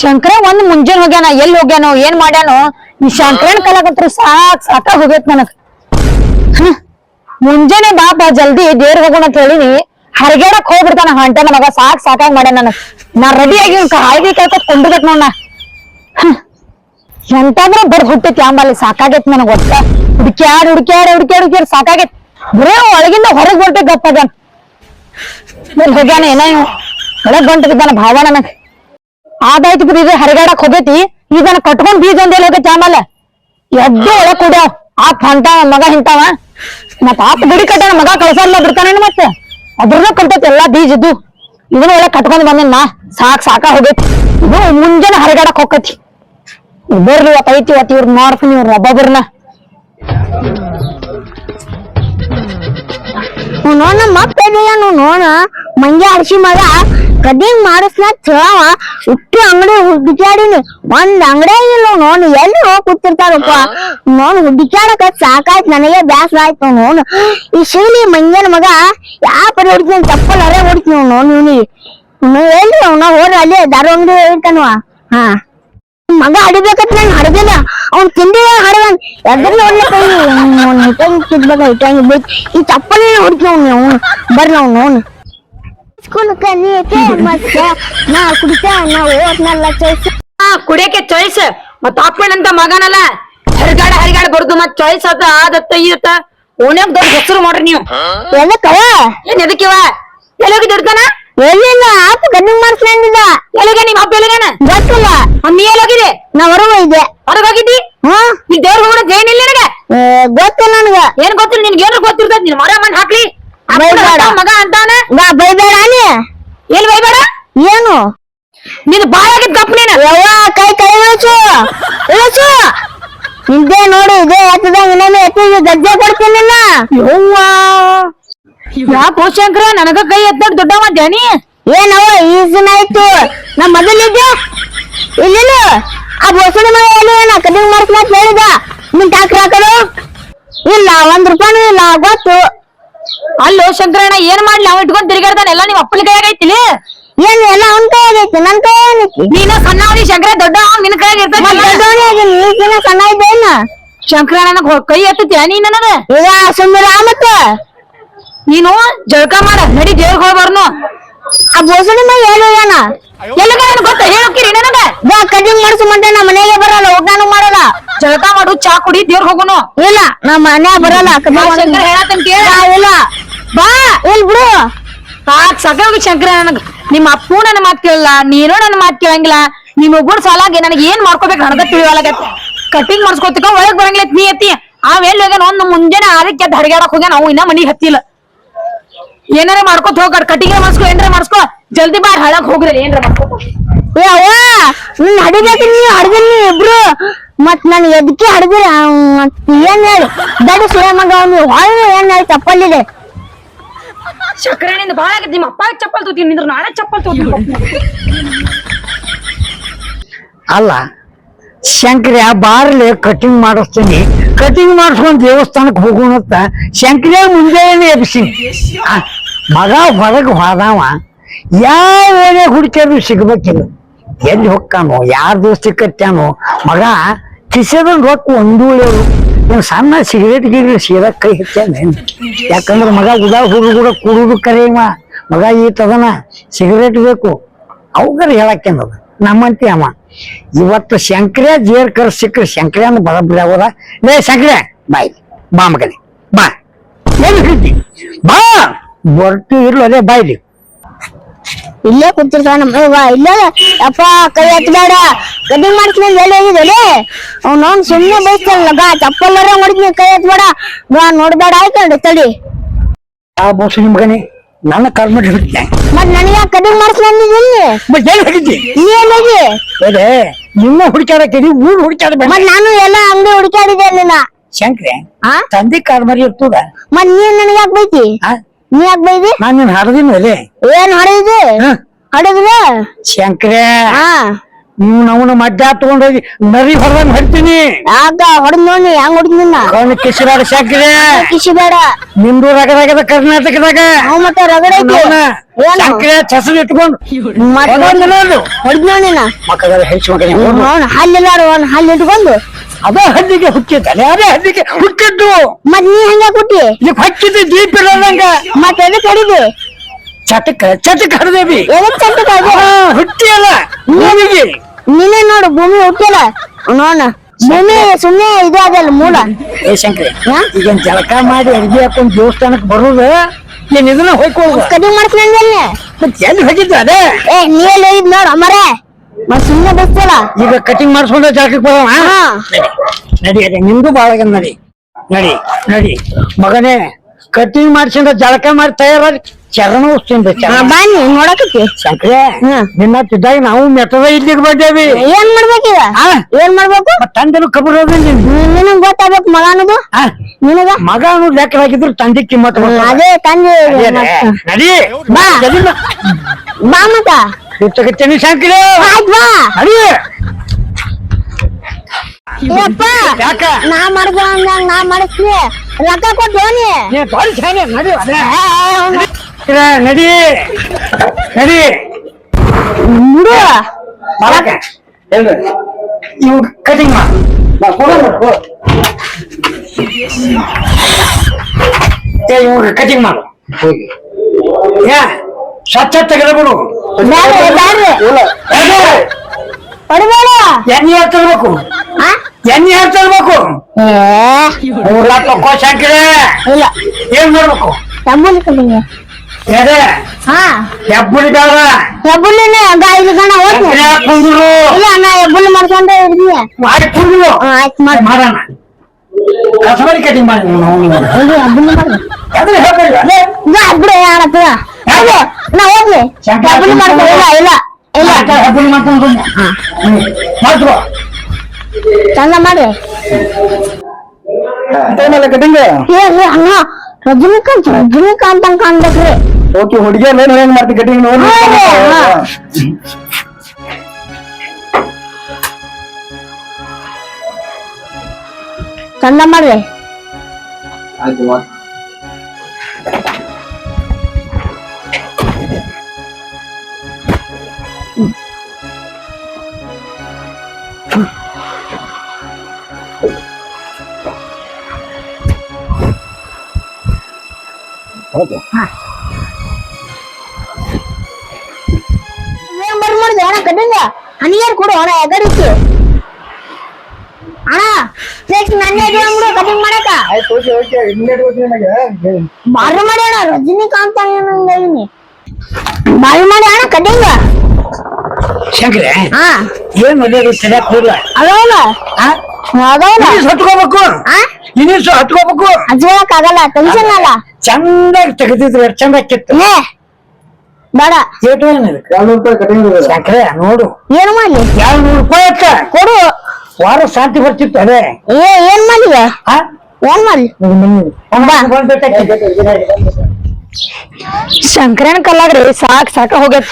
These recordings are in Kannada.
ಶಂಕರ ಒಂದ್ ಮುಂಜಾನೆ ಹೋಗ್ಯಾನ, ಎಲ್ಲಿ ಹೋಗ್ಯಾನೋ, ಏನ್ ಮಾಡ್ಯಾನೋ ಈ ಶಂಕರನ್ ಕಲಾಕತ್ರ ಸಾಕ್ ಸಾಕ ಹೋಗೈತ್ ನನಗ್. ಮುಂಜಾನೆ ಬಾಪ ಜಲ್ದಿ, ದೇವ್ರ ಹೋಗೋಣ ಅಂತ ಹೇಳಿನಿ. ಹರಗೇಡಕ್ ಹೋಗ್ಬಿಡ್ತಾನ ಹಂಟ ಮಗ, ಸಾಕ್ ಸಾಕಾಗ ಮಾಡ್ಯಾನ ನನಗ್. ನಾ ರೆಡಿ ಆಗಿ ಹಾಯ್ದಿ ಕೇಳ್ಕೊತ್ ಕೊಂಡ್ಬೇಕ್ ನೋಡ ಎಂತಾದ್ರೂ ಬರ್ ಹುಟ್ಟೈತಿ ಆಂಬಲ್ಲಿ ಸಾಕಾಗೈತ್ ನನಗ್ ಒಟ್ಟ. ಹುಡ್ಕ್ಯಾಡ್ ಹುಡ್ಕ್ಯಾಡ್ ಹುಡ್ಕ್ಯಾಡ್ ಹುಡ್ಕ್ಯಾಡ್, ಸಾಕಾಗೈತ್. ಬರೇ ಒಳಗಿಂದ ಹೊರಗ್ ಗಪ್ಪಾಗ್ಯಾನ ಎಲ್ಲಿ ಹೋಗ್ಯಾನ, ಏನ? ಒಳಗ್ ಗಂಟಗಿದ್ದಾನ ಭಾವ ನನಗ್. ಆದಾಯ್ತು ಇದು ಹರಿಗಾಡಕ್ ಹೋಗೈತಿ ಇದನ್ನ ಕಟ್ಕೊಂಡ್ ಬೀಜ ಒಂದ್ ಹೋಗೈತಿ ಆಮೇಲೆ ಎದ್ದು ಒಳಗ್ ಕುಡ್ಯಾವ ಆಪ್ ಹೊಂಟಾವ ಮಗ ಹಿಂತಾವ ಮತ್ ಆಪ್ ಗುಡಿ ಕಟ್ಟಾನ ಮಗ ಕಳ್ಸಲ್ಲ ಬಿಡ್ತಾನೇನು ಮತ್ತೆ ಅದ್ರನ್ನ ಕಲ್ತೈತಿ ಎಲ್ಲಾ ಬೀಜ ಇದ್ದು ಇದನ್ನ ಒಳಗ್ ಕಟ್ಕೊಂಡ್ ಬಂದಿನ ನಾ ಸಾಕ್ ಸಾಕ ಹೋಗೈತಿ ಇದು ಮುಂಜಾನೆ ಹರಿಗಾಡಕ್ ಹೋಗತಿ ಬರ್ರಿ ಇವತ್ತು ಐತಿ ಇವತ್ತು ಇವ್ರ ಮಾಡ್ತೀನಿ ಇವ್ರ ಒಬ್ಬೊಬ್ರನ್ನ ನೋಡ ಮತ್ತೆ ನೋಡ ಮಂಗೆ ಅರ್ಸಿ ಮಗ ಕಡಿಂಗ್ ಮಾಡಿಸ್ಲ ಚಳವ ಇಟ್ಟು ಅಂಗಡಿ ಹುಡುಕ್ಯಾಡಿನಿ ಒಂದ್ ಅಂಗಡಿ ಇಲ್ಲ ನೋನ್ ಎಲ್ಲಿ ಹೋಗಿ ಕೂತಿರ್ತಾರಪ್ಪ? ನೋನ್ ಹುಡುಕ್ಯಾಡಕ ಸಾಕಾಯ್ತು ನನಗೆ, ಬ್ಯಾಸರ ಆಯ್ತು ನೋನ್ ಈ ಶಿವಲಿ ಮಂಜನ ಮಗ ಯಾವ ಪರಿ ಹೊಡಿತೀನಿ, ಚಪ್ಪಲ್ ಅರೇ ಹೊಡಿತೀನಿ ನೋನ್ ಇವನಿಗೆ ಎಲ್ಲಿ ಅವನ? ಹೋರ ಅಲ್ಲಿ ದಾರು ಅಂಗಡಿ ಹೇಳ್ತಾನವ ಹಾ. ಮಗ ಹಡಿಬೇಕಂತ ನಾನು ಹಡದಿಲ್ಲ ಅವ್ನ್ ತಿಂಡಿ ಹಡವನ್ ಎದ್ರಲ್ಲಿ ಒಳ್ಳೆ ಕೈ ಅವ್ನ್ ಇಟ್ಟಂಗ್ ತಿದ್ಬೇಕ ಇಟ್ಟಂಗ್ ಬೇಕು ಈ ಚಪ್ಪಲ್ ಹೊಡಿತೀನಿ ಅವ್ನು ಅವ್ನು ಬರ್ಲ ಅವ್ನು ಅವ್ನು ಸ್ಕೂಲ್ ನೀಕೆ ಮತ್ತೆ ನಾ ಕುಡಿತ ನಾ ಓದ್ನಲ್ಲ ಚಾಯ್ಸ್ ಆ ಕುಡಿಯಕ್ಕೆ ಚಾಯ್ಸ್ ಮತ್ತ ಹಾಕ್ಬೇಡಂತ ಮಗನಲ್ಲ. ಹರಿಗಾಡ ಹರಿಗಾಡ ಬರುದು ಮತ್ ಚಾಯ್ಸ್ ಅದ ಆದತ್ತ ಇದತ್ತ ಓಣ್ಯಾಗ ದೊಡ್ಡ ಹೆಸರು ಮಾಡ್ರಿ ನೀವು. ಎದಕ್ಕವ ಏನ್ ಎದಕ್ಕಿವ ಎಲ್ಲೋಗಿ ದುಡ್ತಾನ ಎಲ್ಲಿಲ್ಲ ಆಪ ಗಂಡಿಂಗ್ ಮಾಡ್ಸ್ಕೊಂಡಿಲ್ಲ ಎಲ್ಲಿಗೆ ನಿಮ್ ಹಬ್ಬ ಎಲ್ಲಿಗಾನ ಗೊತ್ತಿಲ್ಲ. ಅಮ್ಮಿ ಎಲ್ಲೋಗಿದೆ ನಾ ಹೊರಗೆ ಇದ್ದೆ ಹೊರಗೋಗಿದ್ದಿ ಹ್ಮ್ ನೀ ದೇವ್ರ ಹೋಗೋಣ ಜೈನ್ ಇಲ್ಲ ನನಗ ಗೊತ್ತಿಲ್ಲ ನನಗ. ಏನ್ ಗೊತ್ತಿಲ್ಲ ನಿನ್ಗೆ ಏನಾರು ಗೊತ್ತಿರ್ತದ ನಿನ್ ಮರ ಮಣ್ಣು ಹಾಕ್ಲಿ. ಬೈಬೇಡ. ಮಗ ಅಂತಾನೆ? ಬಾ ಬೈಬೇಡ ನೀ. ಎಲ್ಲಿ ಬೈಬೇಡ? ಏನು? ನೀನು ಬಾಳ ಆಗಿದ್ ನೀನು. ಯವ್ವ ಕೈ ಕೈ ಇಳಿಸು ಇಳಿಸು ಇದೇ ನೋಡು ಇದೇ ಎತ್ತದಾಗ ಇನ್ನೊಮ್ಮೆ ಎತ್ತಿಗೆ ದಜ್ಜೆ ಕೊಡ್ತೀನಿ ನಿನ್ನ. ಯವ್ವ. ಯಾಕೋ ಶಂಕರ ನನಗ ಕೈ ಎತ್ತೋಡ್ ದೊಡ್ಡ ಮಾಡ್ಯಾನಿ ಏನವ ಈಸಿನ ಆಯ್ತು. ನಮ್ ಮೊದಲಿದ್ದೆ ಇಲ್ಲಿಲ್ಲ. ಆ ಬೋಸಡಿ ಮನೆ ಎಲ್ಲಿ ಏನ ಕಡಿಮೆ ಮಾಡ್ಸ್ಲಾಕ್ ಹೇಳಿದ ನಿನ್ ಟ್ಯಾಕ್ರಿ ಹಾಕಲು ಇಲ್ಲ ಒಂದ್ ರೂಪಾಯಿ ಇಲ್ಲ ಗೊತ್ತು. ಅಲ್ಲೋ ಶಂಕರಣ್ಣ ಏನ್ ಮಾಡ್ಲಿ? ಅವ್ ಇಟ್ಕೊಂಡ್ ತಿರುಗಾಡ್ತಾನೆ. ಎಲ್ಲ ನಿಮ್ ಅಪ್ಪನ ಕೈಯಾಗ ಐತಿಲಿ? ಏನು ಎಲ್ಲ ಅವನ್ ಕೈಯಾಗೈತಿ ನನ್ ಕೈಯಾಗೈತಿ ನೀನ ಸಣ್ಣ ಅವನಿ ಶಂಕರ ದೊಡ್ಡ ಅವ್ನ್ ನಿನ್ ಕೈಯಾಗ ದಿನ ಸಣ್ಣ ಇದ್ದೇನ ಶಂಕರಣ್ಣ ಕೈ ಎತ್ತತಿಯ ನೀನ್ ನನಗ? ಈಗ ಸುಮ್ಮನೆ ಮತ್ತ? ನೀನು ಜಳಕ ಮಾಡ ನಡಿ ದೇವ್ರ ಹೋಗ್ಬಾರ್ನು ಆ ಬೋಸಣಿ ಮನೆ ಎಲ್ಲಿ ಏನ? ಎಲ್ಲಿಗ ನನ್ ಗೊತ್ತ? ಹೇಳೋಕಿರಿ ನನಗ. ಬಾ ಕಟಿಂಗ್ ಮಾಡಿಸು ಮಂಟ ನಾ ಮನೆಗೆ ಬರಲ್ಲ ಊಟನೂ ಮಾಡಲ್ಲ. ಜಳಕ ಮಾಡು ಚಾ ಕುಡಿ ದೇವ್ರ ಹೋಗುನು. ಇಲ್ಲ ನಮ್ಮ ಮನೆ ಬರಲ್ಲ. ಹೇಳತ್ತಂತ ಬಾ ಎಲ್ ಬಿಡು. ಸಾಕ್ ಸಾಕಾಗಿ ಶಂಕರ ನನಗ. ನಿಮ್ಮ ಅಪ್ಪು ನನ್ನ ಮಾತು ಕೇಳಲ್ಲ, ನೀನು ನನ್ನ ಮಾತು ಕೇಳಂಗಿಲ್ಲ. ನಿಮ್ ಒಬ್ಬರು ಸಾಲಾಗಿ ನನಗೆ ಏನ್ ಮಾಡ್ಕೋಬೇಕು ನನಗ ತಿಳಿವಲಾಗತ್ತೆ ಕಟಿಂಗ್ ಮಾಡ್ಸ್ಕೊತಿಕ, ಒಳಗ್ ಬರಂಗಿಲ್ಲ ನೀ ಎತ್ತಿ ಅವ ಎಲ್ಲಿ ಹೋಗ್ಯಾನ ಒಂದ್ ಮುಂಜಾನೆ ಆರಕ್ಕೆ ಎದ್ದು ಹೋಗ್ಯಾನ ಅವು ಇನ್ನ ಮನಿಗ್ ಹತ್ತಿಲ್ಲ. ಏನಾರ ಮಾಡ್ಕೊತ ಹೋಗ ಕಟಿಂಗ್ ಮಾಡ್ಸ್ಕೊ, ಏನಾರ ಮಾಡ್ಸ್ಕೊ, ಜಲ್ದಿ ಬಾರ್ ಹಳಕ್ ಹೋಗ್ರಿ ಏನ್ರ ಮಾಡ್ಕೊ. ಏ, ಅವ್ವ ನಿನ್ ನೀ ಹಡ್ದಿನಿ ಇಬ್ರು? ಮತ್ ನನ್ ಎದಕ್ಕೆ ಹಡ್ದಿರ ಏನ್ ಹೇಳಿ? ದಡ ಸುಳೆ ಮಗ ಅವ್ನು. ಹೊಳ್ಳಿ ಏನ್ ಹೇಳಿ ಚಪ್ಪಲಿದೆ ಶಂಕರಣ್ಣಿಂದ ಬಾಳ ಆಗೈತಿ. ನಿಮ್ಮ ಚಪ್ಪಲ್ ತೋತೀನಿ ನಿಂದ್ರ ನಾಳೆ ಚಪ್ಪಲ್ ತೋತೀನಿ ಅಲ್ಲ ಶಂಕರ ಬಾರ್ಲೆ ಕಟಿಂಗ್ ಮಾಡಿಸ್ತೀನಿ. ಕಟಿಂಗ್ ಮಾಡಿಸ್ಕೊಂಡು ದೇವಸ್ಥಾನಕ್ಕೆ ಹೋಗೋಣತ್ತ ಶಂಕರ ಮುಂಜಾನೆ ಎಬ್ಸಿನಿ ಮಗ ಹೊರಗೆ ಹೋದವ. ಯಾವ ಓಣೆ ಹುಡುಕಿದ್ರು ಸಿಗ್ಬೇಕಿಲ್ಲ. ಎಲ್ಲಿ ಹೊಕ್ಕಾನೋ, ಯಾರ ದೋಸ್ತಿ ಕಟ್ಟಾನೋ ಮಗ ಕಿಸೆದಂಗ್ ರೊಕ್ಕ ಒಂದು ಇವ್ನು ಸಣ್ಣ ಸಿಗರೇಟ್ ಗಿರಿ ಸೀದಾ ಕೈ ಹಚ್ಚಾನೆ ಯಾಕಂದ್ರೆ ಮಗ ಉದಾ ಹುಡುಗರ ಕುಡುದು ಕರೆ ಮಗ ಈತದನ ಸಿಗರೇಟ್ ಬೇಕು. ಅವ್ಗಾರ ಹೇಳಕ್ಕೆಂದದ ನಮ್ಮಂತಿ ಅಮ್ಮ ಇವತ್ತು ಶಂಕರ ಜೇರ್ ಕರ್ ಸಿಕ್ಕ್ರೆ ಶಂಕರನ ಬರಬ್ರಿ ಅವರ ಲೇ ಶಂಕರ ಬಾಯ್ ಬಾ ಮಗನೇ. ಬಾ. ಏನು ಬಾ. ಬರ್ತು ಇರ್ಲು ಅದೇ ಬಾಯ್ಲಿ ಇಲ್ಲೇ ಕುಂತಿರ್ತಾನ ನಮ್ಮ ಇಲ್ಲೇ? ಅಪ್ಪ ಕೈ ಎತ್ತಬೇಡ ಕಟಿಂಗ್ ಮಾಡ್ತೀನಿ ಹೇಳಿ ಹೋಗಿದ್ದೇನೆ ಅವ್ನ ಅವ್ನು ಸುಮ್ಮನೆ ಬೈಸ್ತಾನಲ್ಲ ಬಾ ಚಪ್ಪಲ್ಲರ ಮಾಡಿದ್ನಿ ಕೈ ಎತ್ತಬೇಡ ಬಾ ನೋಡ್ಬೇಡ ಆಯ್ತು ತಡಿ. ಆ ಬೋಸನಿ ನಿಮ್ಗನೆ ನನ್ನ ಕಾಲ್ ಮಾಡಿ ಹಿಡಿದ್ದೆ ಮತ್ ನನಗೆ ಮಾಡ್ತೀನಿ ಮಾಡಿಸ್ಕೊಂಡಿದ್ದೀನಿ ಬಟ್ ಏನು ನೀ ಅದೇ ನಿಮ್ಮ ಹುಡುಕಾಡಕ್ಕೆ ಊರು ಹುಡುಕಾಡಬೇಡ ಮತ್ ನಾನು ಎಲ್ಲ ಅಂಗಡಿ ಹುಡುಕಾಡಿದೆ ನಿನ್ನ ಶಂಕ್ರೆ ಆ? ತಂದೆ ಕಾಲ್ ಮರಿ ಇರ್ತದ? ಮತ್ ನೀ ನನಗೆ ಯಾಕೆ ಬೈತಿ? ನೀ ಯಾಕೆ ಬೈದಿ? ನಾನು ನಿನ್ ಹರದಿನ ಅಲೆ ಏನ್ ಹೊಡೆದಿದೆ ಹ? ಹೊಡೆದಿದೆ ಶಂಕ್ರೆ ಹಾ. ನೀವು ನವನ ಮಡ್ಡ ತಗೊಂಡೋಗಿ ನರಿ ಹೊರದಂಗ್ ಹೊಡ್ತೀನಿ ಆಗ ಹೊಡೆದ್ ನೋಡಿ ಹೆಂಗ್ ಹೊಡೆದ್ ನಿನ್ನ? ಕಣ್ಣು ಕಿಸಿರಾಡ ಸಾಕಿದೆ ಕಿಸಿ ಬೇಡ ನಿಮ್ದು ರಗದಾಗದ ಕರ್ನಾಟಕದಾಗ. ನಾವು ಮತ್ತೆ ರಗಡ ಅವನ ಸಕ್ಕರೆ ಚಸರು ಇಟ್ಕೊಂಡು. ಹೊಡ್ದ್ ನೋಡು. ಹೊಡೆದ್ ಮಕ್ಕಳ. ಹೆಚ್ಚು ಮಗನೇ ಅವನು ಹಲ್ಲಿಲ್ಲಾರ ಅವ್ನು ಹಲ್ಲು ಇಟ್ಕೊಂಡು. ಅದ ಹದ್ದಿಗೆ ಹುಟ್ಟಿದ್ದಾನೆ ಅದೇ ಹದ್ದಿಗೆ ಹುಟ್ಟಿದ್ದು ಮತ್ ನೀ ಹಂಗ ಕೊಟ್ಟಿ? ಈಗ ಹಚ್ಚಿದ್ದು ದೀಪ ಇರೋದಂಗ ಮತ್ ಎದಕ್ ಹೊಡಿದಿ? ಚಟಕ ಚಟಕ ಹರಿದೇವಿ. ಎದಕ್ ಚಂದ ಹುಟ್ಟಿ ಅಲ್ಲ ನೀವಿಗೆ ನೀನೇ ನೋಡು ಭೂಮಿ ಹುಟ್ಟಿಲ್ಲ ನೋಡ ಭೂಮಿ ಸುಮ್ಮನೆ ಇದು ಆಗಲ್ಲ ಮೂಲ. ಏ ಶಂಕ್ರಿ ಈಗ ಜಳಕ ಮಾಡಿ ಅಡಿಗೆ ಹಾಕೊಂಡು ದೇವಸ್ಥಾನಕ್ಕೆ ಬರುದು? ಏನ್ ಇದನ್ನ ಹೋಯ್ಕೊಳ್ಳುದು ಕಡಿಮೆ ಮಾಡ್ತೀನಿ ಮತ್ ಎಲ್ಲಿ ಹೋಗಿದ್ದು ಅದೇ? ಏ ನೀ ಎಲ್ಲಿ ಹೋಗಿದ್ ನೋಡು ಮತ್ ಸುಮ್ನೆ ಬಸ್ತಲ್ಲ ಈಗ ಕಟಿಂಗ್ ಮಾಡಿಸ್ಕೊಂಡು ಜಾಗಕ್ಕೆ ಬರೋಣ? ಹಾ. ನಡಿ ಅದೇ ನಿಮ್ದು ಬಾಳ ಆಗ್ಯದ ನಡಿ. ನಡಿ ನಡಿ. ಮಗನೇ ಕಟಿಂಗ್ ಮಾಡ್ಸಿಂದ ಜಳಕ ಮಾಡಿ ತಯಾರಾಗಿ ಚರಣ ಉಸ್ತೀನಿ ಹಾ, ಬನ್ನಿ ನೋಡಕತ್ತಿ. ಶಂಕರೇ. ನಿನ್ನ ತಿದ್ದಾಗ ನಾವು ಮೆಟ್ಟದ ಇಲ್ಲಿಗೆ ಬಂದೇವಿ. ಏನ್ ಮಾಡ್ಬೇಕೀಗ ಆ? ಏನ್ ಮಾಡ್ಬೇಕು? ತಂದೆನು ಕಬರ್ ನಿನಗ್ ಗೊತ್ತಾಗ್ಬೇಕು ಮಗ ಅನ್ನೋದು ನಿನಗ? ಮಗ ಅನ್ನೋದು ಲೆಕ್ಕದಾಗಿದ್ರು ತಂದೆ ಕಿಮ್ಮತ್ ಅದೇ ತಂದೆ. ನಡಿ. ಬಾ. ಬಾ ಮತ್ತ. ಸುತ್ತಕತ್ತೇನಿ ಶಂಕರೇ ಆಯ್ತ್ ಬಾ ನಡಿ ಯಪ್ಪ ಯಾಕ ನಾ ಮಾಡ್ದ ಅಂದಂಗ ನಾ ಮಾಡಿಸ್ತೀನಿ ರೊಕ್ಕ ಕೊಟ್ಟು ಹೋನಿ ನೀ ಬಾರಿ ಶಾನೆ ನಡಿ ಅದೇ. ಇರ, ನಡಿ ನಡಿ ಬಿಡು ಮಾಡಕ ಇವ್ ಕಟಿಂಗ್ ಮಾ ಬಾ, ಕೊಡು, ಕೊಡು. ಏ ಇವಾಗ ಕಟಿಂಗ್ ಮಾಡು ಏ ಸ್ವಚ್ಛ ತೆಗೆದ್ಬಿಡು ಬ್ಯಾಡ್ರಿ ಬ್ಯಾಡ್ರಿ ಹೊಡಿಬೇಡ ಎಣ್ಣೆ ಯಾರು ತರ್ಬೇಕು ಆ? ಎಣ್ಣೆ ಯಾರು ತರ್ಬೇಕು ಏ ಮೂರ್ ಲಕ್ಷ ತಕೋ ಶಂಕರೇ ಇಲ್ಲ ಏನ್ ಮಾಡ್ಬೇಕು ಹೆಬ್ಬುಲಿ ಕಲಿಂಗ ಎದೆ ಹಾ ಹೆಬ್ಬುಳಿ ಬೇಡ ಹೆಬ್ಬುಲಿನೇ ಐದು ಗಣ ಹೋಗ್ತೀನಿ ಶಂಕರೇ ಕುಂದ್ರು ಇಲ್ಲ ನಾ ಹೆಬ್ಬುಲಿ ಮಾಡ್ಕೊಂಡು ಇರ್ತೀನಿ ಮಾಡಿ ಕುಂದ್ರು ಹಾ ಆಯ್ತು ಮಾಡಿ ಮಾಡೋಣ ಕಸಬರಿ ಕಟಿಂಗ್ ಮಾಡಿ ನೀವು ನಾವು ನೀವು. ಇಲ್ಲಿ ಹೆಬ್ಬುಲಿ ಮಾಡಿ ಎದ್ರೆ ಹೇಳ್ಬೇಡಿ ಅಲ್ಲೇ ಇಲ್ಲ ನಾ ಹೋಗ್ಲಿ. ಹೆಬ್ಬುಲಿ ಮಾಡ್ಕೊ ಇಲ್ಲ ಇಲ್ಲ ಮಾಡ್ಕೊಂಡು. ಮಾಡ್ಕೊ ಚಂದ ಮಾಡಿ. ಕಟಿಂಗ್ ಏ ಏ ಅಣ್ಣ ರಜನಿಕಾಂತ್ ರಜನಿಕಾಂತ್ ಅಂತ ಕಾಣ್ಬೇಕ್ರಿ. ಓಕೆ ಹುಡುಗಿ ನೋಡಿ ಹೆಂಗ್ ಮಾಡ್ತಿ ಕಟಿಂಗ್ ನೋಡಿ. ಹಾ, ಹಾ. ಚಂದ ಹಾ. ಏನ್ ಬರ್ದ್ ಮಾಡಿದೆ ಅಣ್ಣ ಕಟ್ಟಿಂಗ ಹನಿಯಾರ್ ಕೊಡು ಅಣ್ಣ ಎಗರಿಸಿ ಅಣ್ಣ ನೆಕ್ಸ್ಟ್ ನನ್ನ ಬಿಡು ಕಟಿಂಗ್ ಮಾಡಕ ಆಯ್ತು ಓಕೆ ಓಕೆ ಇನ್ನೇಟ್ ಗೊತ್ತಿ ನನಗೆ. ಬಾರಿ ಮಾಡಿ ಅಣ್ಣ ರಜನಿಕಾಂತ್ ಏನಂದಿನಿ ಬಾರಿ ಮಾಡಿ ಅಣ್ಣ ಕಟಿಂಗ್ ಶಂಕರೇ ಹಾ. ಏನ್ ಒಳ್ಳೇದು ಸರಿಯಾಗಿ ಹೋಗ್ಲ ಅದವಲ್ಲ ಅದವಲ್ಲ ಹತ್ಕೋಬೇಕು. ಹತ್ಕೋಬೇಕು. ಹಚ್ಕೊಳಕ್ ಆಗಲ್ಲ ಟೆನ್ಷನ್ ಅಲ್ಲ. ಚಂದಾಗಿ ತೆಗೆದಿದ್ರೆ ಎಷ್ಟು ಚಂದ ಕಿತ್ತು ಏ ಬೇಡ. ಏಟು ಎರಡ್ನೂರು ರೂಪಾಯಿ ಕಟಿಂಗ್ ನೋಡು. ಏನು ಮಾಡಿ ಎರಡು ನೂರು ರೂಪಾಯಿ ಅಕ್ಕ? ಕೊಡು. ವಾರ ಶಾಂತಿ ಬರ್ತಿತ್ತು ಅದೇ. ಏ ಏನ್ ಮಾಡಿ ಹಾ ಏನ್ ಮಾಡ್ಲಿ? ಶಂಕರನ್ ಕಲ್ಲಾಗ್ರಿ ಸಾಕ್ ಸಾಕ ಹೋಗ್ಯತ್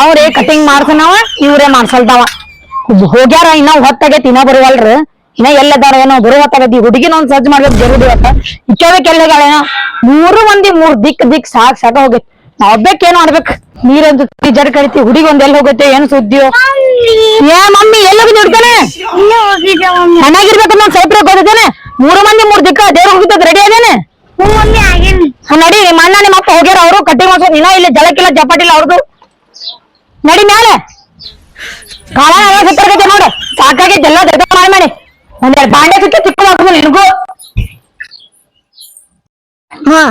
ಅವ್ರೇ ಕಟಿಂಗ್ ಮಾಡ್ಸನವ ಇವ್ರೇ ಮಾಡ್ಸಲ್ತಾವ ಹೋಗ್ಯಾರ ಇನ್ನ ಹೊತ್ತಾಗೈತಿ ಇನ್ನ ಬರುವಲ್ರ. ಇನ್ನ ಎಲ್ಲದಾರ ಏನೋ ಬರು ಹೊತ್ತಾಗೈತಿ ಹುಡುಗಿನ ಒಂದ್ ಸಜ್ಜ ಮಾಡ್ಬೇಕು ಜರುಡಿ ಇವತ್ತ. ಇಕ್ಕೇಳಕ್ ಎಲ್ಲಗಳೇನೋ ಮೂರು ಮಂದಿ ಮೂರ್ ದಿಕ್ ದಿಕ್ ಸಾಕ್ ಸಾಕ ಹೋಗೈತಿ. ನಾವ್ ಒಬ್ಬಕ್ ಏನ್ ಮಾಡ್ಬೇಕು? ನೀರೊಂದು ಜಡ್ ಕಡಿತಿ ಹುಡುಗಿ ಒಂದ್ ಎಲ್ಲಿ ಹೋಗುತ್ತೆ ಏನ್ ಸುದ್ದಿಯೋ? ಏ ಮಮ್ಮಿ ಎಲ್ಲೋಗಿ ನೋಡ್ತಾನೆ ಮನ್ಯಾಗಿರ್ಬೇಕು ನಾನ್ ಸೈಪ್ರ ಹೋಗಿದ್ದೇನೆ ಮೂರು ಮಂದಿ ಮೂರ್ ದಿಕ್ಕ ದೇವ್ರ ಹೋಗಿದ್ದ ರೆಡಿ ಆದೇನೆ ನಡಿ ನಿಮ್ಮ ಅಣ್ಣ ನಿಮ್ಮ ಅಪ್ಪ ಹೋಗ್ಯಾರ ಅವರು ಕಟ್ಟಿ ಮಾಡ್ಸೋ ನೀನ ಇಲ್ಲಿ ಜಲಕ್ಕಿಲ್ಲ ಜಪಾಟಿಲ್ಲ ಅವ್ರದ್ದು ನಡಿ ಮ್ಯಾಲೆ. ಕಾಲ ನೋಡು. ಸಾಕಾಗಿ ಎಲ್ಲ ದರ್ಗ ಮಾಡಿ ಮಾಡಿ ಒಂದೆರಡು ಬಾಂಡೆ ಸುತ್ತ ತಿಕ್ಕ ಹಾಕ್ಬೋದು ನಿನಗೂ ಹಾ ಹಾ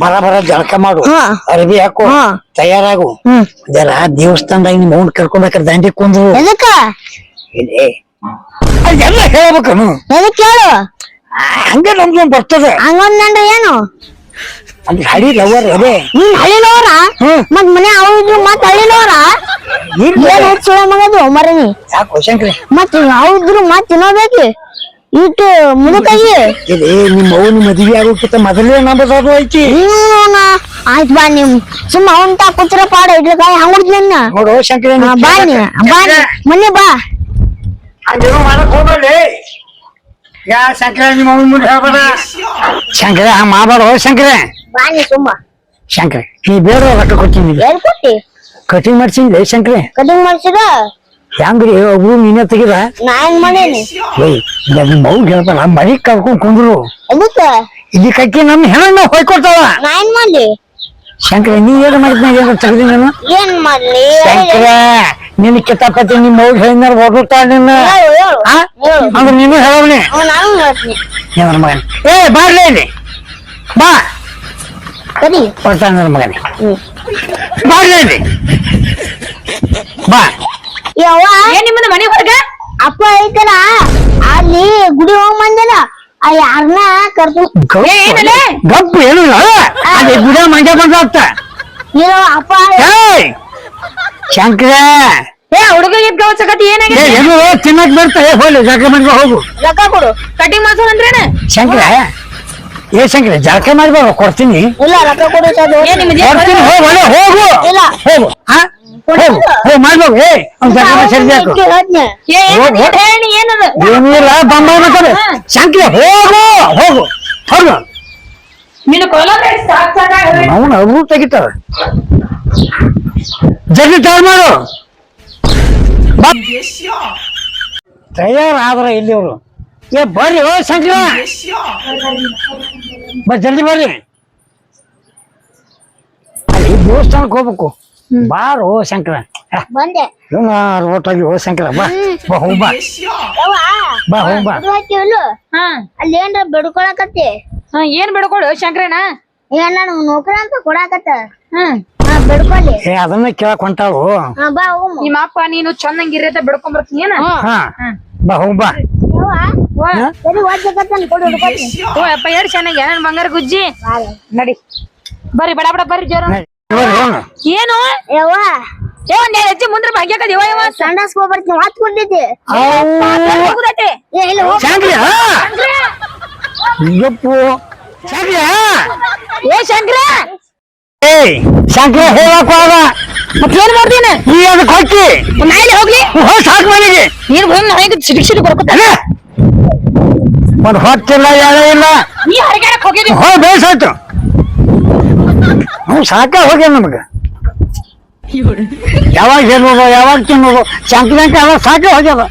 ಬರ ಬರ ಜಳಕ ಮಾಡು. ಅರಬಿ ಹಾಕು. ತಯಾರಾಗು. ಜರ ದೇವಸ್ಥಾನದಾಗ ನಿಮ್ ಮೌನ್ ಕರ್ಕೊಂಡ್ಬೇಕಾರೆ ದಂಡಿ ಕುಂದ್ರು. ಎದಕ್ಕ? ಇದೆ ಅದೆಲ್ಲ ಹೇಳ್ಬೇಕನು. ಎದಕ್ ಹೇಳು ಹಂಗ ನಮ್ದು ಬರ್ತದ. ಹಂಗಂದ್ರೆ ಏನು? ಅಲ್ಲಿ ಹಳಿ ಲವರ್ ಅದೇ. ನೀನ್ ಹಳ್ಳಿನವರ ಹ್ಮ್. ಮತ್ ಮನೆ ಅವ್ರಿದ್ರು ಮತ್ ಹಳ್ಳಿನವರ ಏನ್ ಹೆಚ್ಚು ಮಗದು ಮರನಿ? ಯಾಕೆ ಮತ್ತೆ ಮತ್ ಅವ್ರಿದ್ರು ಮತ್ ತಿನ್ನೋಬೇಕಿ ಇಟ್ಟು ಮುದುಕಾಗಿ ಇದೇ ನಿಮ್ಮ ಅವ್ನ ಮದುವೆ ಆಗೋಕ್ಕಿಂತ ಮೊದಲೇ ನಂಬದಾದ್ರು ಐತಿ ಆಯ್ತು. ಬಾ ನಿಮ್ ಸುಮ್ಮ ಅವನ್ ತಾ ಕುತ್ರ ಪಾಡ ಇಡ್ಲಕಾಯಿ ಹಂಗುಡ್ತೀನಿ ನೋಡು ಶಂಕರ ಬಾ ನೀ ಬಾ ಮೊನ್ನೆ ಬಾ. ಹಂಗೇನೋ ಮಾಡಕ್ ಹೋಗ್ಬೇಡಿ. ಯಾ ಶಂಕರ ನಿಮ್ಮ ಅವ್ನ ಮುಂದೆ ಹೇಳ್ಬೇಡ. ಶಂಕರ ಹಂಗ ಮಾಡಬೇಡ ಶಂಕರ. ಬಾ ನೀ ಸುಮ್ಮ ಶಂಕರ ನೀ ಬೇರೆ ರೊಕ್ಕ ಕೊಡ್ತೀನಿ ಎಲ್ ಕೊಟ್ಟಿ? ಕಟಿಂಗ್ ಮಾಡ್ಸಿದ್ದೆ ಶಂಕರ? ಕಟಿಂಗ್ ಮಾಡ್ಸಿದ ಹೆಂಗ್ರಿ? ಒಬ್ರು ನೀನೇ ತೆಗಿದ? ನಾ ಹೆಂಗ್ ಮಾಡೇನಿ ನಿಮ್ಮ ಮಗು ಹೇಳ್ತಾರ ಮರಿ ಕರ್ಕೊಂಡ್ ಕುಂದ್ರು. ಅದಕ್ಕ? ಇಲ್ಲಿ ಕಕ್ಕಿ ನಮ್ಮ ಹೆಣ್ಣ ಹೊಯ್ಕೊಡ್ತಾವ ನಾನ್ ಮಾಡ್ಲಿ. ಶಂಕರ ನೀ ಏನು ಮಾಡಿದ್ನ ಏನು ತೆಗ್ದಿ ನಾನು? ಏನ್ ಮಾಡ್ಲಿ? ಶಂಕರ ನಿನ್ನ ಕಿತಾಪತಿ ನಿಮ್ಮ ಮಗು ಹೇಳಿದಾರ ಹೊರಡ್ತಾ ನಿನ್ನ. ಅಂದ್ರೆ ನೀನು ಹೇಳವ್ನಿ? ನಾನು ಹೇಳ್ತೀನಿ. ನನ್ನ ಮಗನ? ಏ ಬಾರ್ಲೇ ಇಲ್ಲಿ. ಬಾ. ಸರಿ. ಕೊಡ್ತಾನೆ ನನ್ನ ಮಗನೇ ಬಾರ್ಲೇ ಇಲ್ಲಿ. ಬಾ. ಯವ್ವ? ಏನ್ ನಿಮ್ಮದು ಮನೆ ಹೊರಗ? ಅಪ್ಪ ಐತಲ್ಲ ಅಲ್ಲಿ ಗುಡಿ ಹೋಗ್ ಬಂದಿಲ್ಲ. ಆ ಯಾರನ್ನ ಕರ್ಕೊಂಡು ಏ, ಏನಲೆ? ಗಪ್ಪು ಏನು ಇಲ್ಲ ಅದೇ. ಗುಡ ಮಂಜ ಬಂದಾತ ಇರೋ ಅಪ್ಪ ಏಯ್! ಶಂಕರ! ಏ ಹುಡುಗ ಇದ್ ಗವಚಕತಿ ಏ ಏನಾಗೈತಿ ಏನು ತಿನ್ನಕ್ ಬರ್ತಾರೆ ಹೋಗ್ಲಿ ಜಳಕ ಮಾಡ್ಬಾ ಹೋಗು. ರೊಕ್ಕ ಕೊಡು. ಕಟಿಂಗ್ ಮಾಡ್ಸೋಣ ಅಂದ್ರೇನ? ಶಂಕರ ಏ ಶಂಕರ ಜಳಕ ಮಾಡಿ ಕೊಡ್ತೀನಿ. ಇಲ್ಲ ರೊಕ್ಕ ಕೊಡು ಸರ್ ಏನ್ ನಿಮ್ದು ಕೊಡ್ತೀನಿ ಹೋಗು ಒಳ್ಳೆ ಹೋಗು. ಇಲ್ಲ. ಹೋಗು ಹಾ ಹೋಗು ಹೋಗ್ ಮಾಡ್ಬೇಕು. ಏ ಅವ್ನ್ ಏ ಹೋಗು. ಹೇಳಿ ಏನದ? ಏನಿಲ್ಲ ಬಂಬಾಯಿ ಮಾತಾಡು ಶಂಕರ ಹೋಗು ಹೋಗು. ಹೋಗು. ನಿನ್ನ ಕೊಲಂಬರಿ ಸಾಕ್ ಸಾಕಾಗ ಅವನು ಅವ್ರು ತೆಗಿತಾರ ಜಲ್ದಿ ತಯಾರು ಮಾಡು. ತಯಾರಾದ್ರ ಇಲ್ಲಿ ಅವರು? ಏ ಬರ್ರಿ ಓ ಶಂಕರ. ಬಸ್ ಜಲ್ದಿ ಬರ್ರಿ. ಅಲ್ಲಿ ದೇವಸ್ಥಾನಕ್ಕೆ ಹೋಗ್ಬೇಕು. ಬಾರೋ ಶಂಕರ. ಬಂದೆ. ರೋಟಾಗಿ ಓ ಶಂಕರ ಬಾ. ಬಾ ಹೋಗ್ ಬಾ. ಬಾ ಹೋಗ್ ಬಾ. ಹಾ. ಅಲ್ಲಿ ಏನ್ರ ಬಿಡ್ಕೊಳಕತ್ತಿ? ಹಾ, ಏನ್ ಬಿಡ್ಕೊಡು ಶಂಕರನ ಏನ್ ನಾನು ನೌಕರಿ ಅಂತ ಕೊಡಾಕತ್ತ. ಹ್ಮ್ ಹಾ ಬೆಡ್ಕೊಳ್ಳಿ ಏ ಅದನ್ನ ಕೇಳಕ್ ಹೊಂಟಾವು ಹಾ ಬಾ ಹೋಗಮ್ಮ ನಿಮ್ಮ ಅಪ್ಪ ನೀನು ಚಂದಂಗಿರತ್ತ ಬಿಡ್ಕೊಂಡ್ ಬರ್ತೀನಿ ಏನ? ಹಾ. ಬಾ ಹೋಗ್ ಬಾ. ಓ ಅಪ್ಪ ಎರಡು ಚೆನ್ನಾಗಿ ನನ್ ಬಂಗಾರ ಗುಜ್ಜಿ. ನಡಿ. ಬರ್ರಿ ಬಡ ಬಡ ಬರ್ರಿ ಜೋರ. ಏನು? ಯವ್ವ. ಏ ಒಂದ್ ಎರಡು ಹೆಜ್ಜೆ ಮುಂದ್ರ ಭಾಗ್ಯಕದ ಯವ ಯವ ಸಂಡಾಸ್ ಹೋಗ್ಬರ್ತೀನಿ ಮಾತ್ ಕೊಟ್ಟಿದ್ದೆ ಅವ್ವ. ಏ ಇಲ್ಲಿ ಹೋಗ್. ಶಂಕರ ಯಪ್ಪು. ಶಂಕರ ಏ ಶಂಕರ ಏಯ್ ಶಂಕರ ಹೇಳಕ್ ಹೋದ ಮತ್ತೇನ್ ಮಾಡ್ತೀನಿ? ನೀ ಅದಕ್ಕೆ ಹೊಕ್ಕಿ. ನಾಯಿಲೆ ಹೋಗ್ಲಿ. ಹೋಗ್ ಸಾಕು ಮನೆಗೆ. ನೀನ್ ಬಂದ್ ನಾಯಿಗೆ ಸಿಡಿ ಸಿಡಿ ಒಂದು ಯಾರ ಇಲ್ಲ. ನೀ ಹರಗಾಡಕ್ ಹೋಗಿದಿ ಹೋ ಬೇಸಾಯ್ತು. ಅವ್ನು ಸಾಕ ಹೋಗ್ಯ ನಮ್ಗೆ. ಯಾವಾಗ ಹೇಳ್ಬೋದು ಯಾವಾಗ ತಿನ್ನೋದು ಸಂಕ್ರಾಂತಿ ಅವಾಗ ಸಾಕ ಹೋಗ್ಯದ?